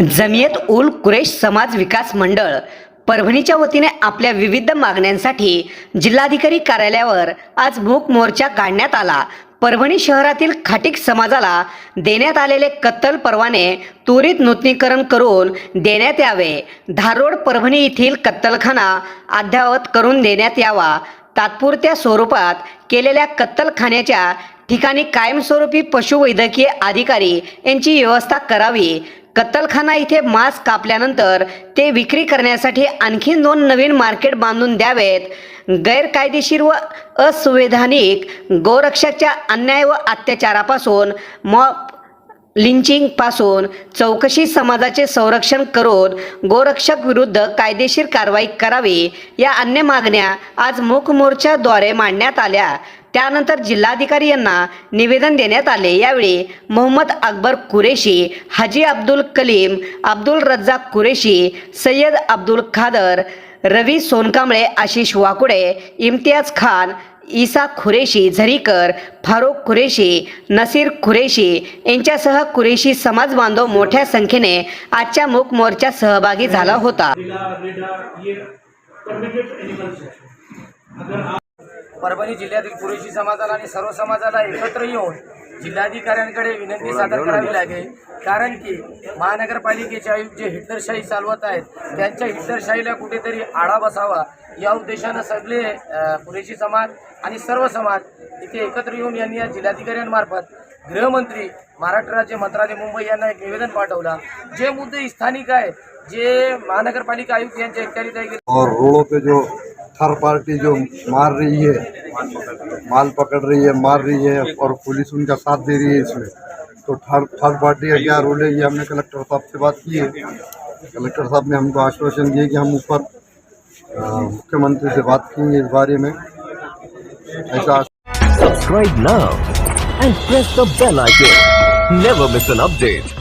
जमियत उल Quraysh समाज विकास मंडळ परभणीच्या वतीने आपल्या विविध मागण्यांसाठी जिल्हाधिकारी कार्यालयावर आज मूक मोर्चा काढण्यात आला. परभणी शहरातील खाटीक समाजाला देण्यात आलेले कत्तल परवाने त्वरित नूतनीकरण करून देण्यात यावे. धारोड परभणी येथील कत्तलखाना अद्ययावत करून देण्यात यावा. तात्पुरत्या स्वरूपात केलेल्या कत्तलखान्याच्या ठिकाणी कायमस्वरूपी पशुवैद्यकीय अधिकारी यांची व्यवस्था करावी. कत्तलखाना इथे मांस कापल्यानंतर ते विक्री करण्यासाठी आणखी दोन नवीन मार्केट बांधून द्यावेत. गैरकायदेशीर व असंवैधानिक गोरक्षकच्या अन्याय व अत्याचारापासून मॉ लिंचिंगपासून चौकशी समाजाचे संरक्षण करून गोरक्षक विरुद्ध कायदेशीर कारवाई करावी या अन्य मागण्या आज मूक मोर्चाद्वारे मांडण्यात आल्या. त्यानंतर जिल्हाधिकारी यांना निवेदन देण्यात आले. यावेळी मोहम्मद अकबर कुरेशी हाजी अब्दुल कलीम अब्दुल रज्जाक कुरेशी सय्यद अब्दुल खादर रवी सोनकांबळे आशिष वाकुडे इम्तियाज खान ईसा खुरेशी झरीकर फारुख खुरेशी नसीर खुरेशी यांच्यासह कुरेशी समाज बांधव मोठ्या संख्येने आजच्या मूक मोर्चात सहभागी झाला होता. परभणी जिल्ह्यातील पुरेशी समाजाला आणि सर्व समाजाला एकत्र येऊन जिल्हाधिकाऱ्यांकडे विनंती सादर करावी लागेल. कारण की महानगरपालिकेचे आयुक्त जे हिटलरशाही चालवत आहेत त्यांच्या हिटलरशाहीला कुठेतरी आळा बसावा या उद्देशानं सगळे पुरेशी समाज आणि सर्व समाज इथे एकत्र येऊन यांनी या जिल्हाधिकाऱ्यांमार्फत गृहमंत्री महाराष्ट्र राज्य मंत्रालय मुंबई यांना एक निवेदन पाठवला. जे मुद्दे स्थानिक आहेत जे महानगरपालिका आयुक्त यांच्या इत्यादी और रोडों पे जो थर्ड पार्टी जो मार रही है, माल पकड़ रही है, मार रही है और पुलिस उनका साथ दे रही है इसमें तो थर्ड थर्ड पार्टी का क्या रोल है, ये हमने कलेक्टर साहब से बात की है कलेक्टर साहब ने हमको आश्वासन दिए कि हम ऊपर मुख्यमंत्री से बात करेंगे इस बारे में ऐसा Subscribe now and press the bell icon. Never miss an update.